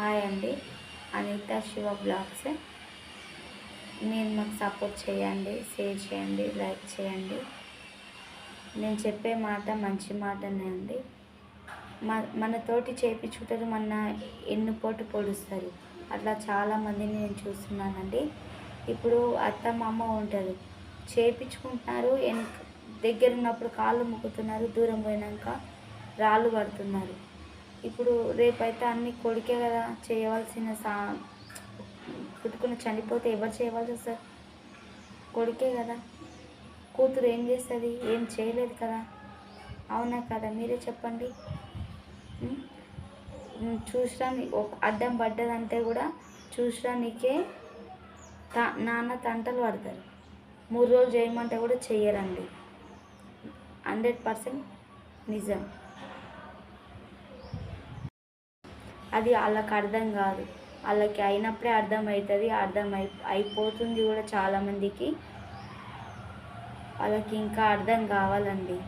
Hi అండి. Anitha Shiva blogs. మీరు మాకు సపోర్ట్ చేయండి షేర్ చేయండి లైక్ చేయండి. నేను చెప్పే మాట మంచి మాటనే అండి. మన మనతోటి చేపించుకుంటారు మన ఎన్నుపోటు పొడుస్తారు అట్లా చాలామందిని నేను చూస్తున్నానండి. ఇప్పుడు అత్త మామ ఉంటారు చేపించుకుంటున్నారు ఎన్ దగ్గర ఉన్నప్పుడు కాళ్ళు మొక్కుతున్నారు దూరం పోయినాక రాళ్ళు పడుతున్నారు. ఇప్పుడు రేపైతే అన్ని కొడుకే కదా చేయవలసిన సా పుట్టుకుని చనిపోతే ఎవరు చేయవలసి వస్తుంది? కొడుకే కదా. కూతురు ఏం చేస్తుంది? ఏం చేయలేదు కదా. అవునా కదా? మీరే చెప్పండి. ఉం? చూసడానికి ఒక అడ్డం పడ్డదంటే కూడా చూసడానికే తా నాన్న తంటలు పడతారు. మూడు రోజులు చేయమంటే కూడా చెయ్యరండి. హండ్రెడ్ పర్సెంట్ నిజం. అది వాళ్ళకి అర్థం కాదు. వాళ్ళకి అయినప్పుడే అర్థమవుతుంది అర్థం అయి అయిపోతుంది కూడా చాలామందికి. వాళ్ళకి ఇంకా అర్థం కావాలండి.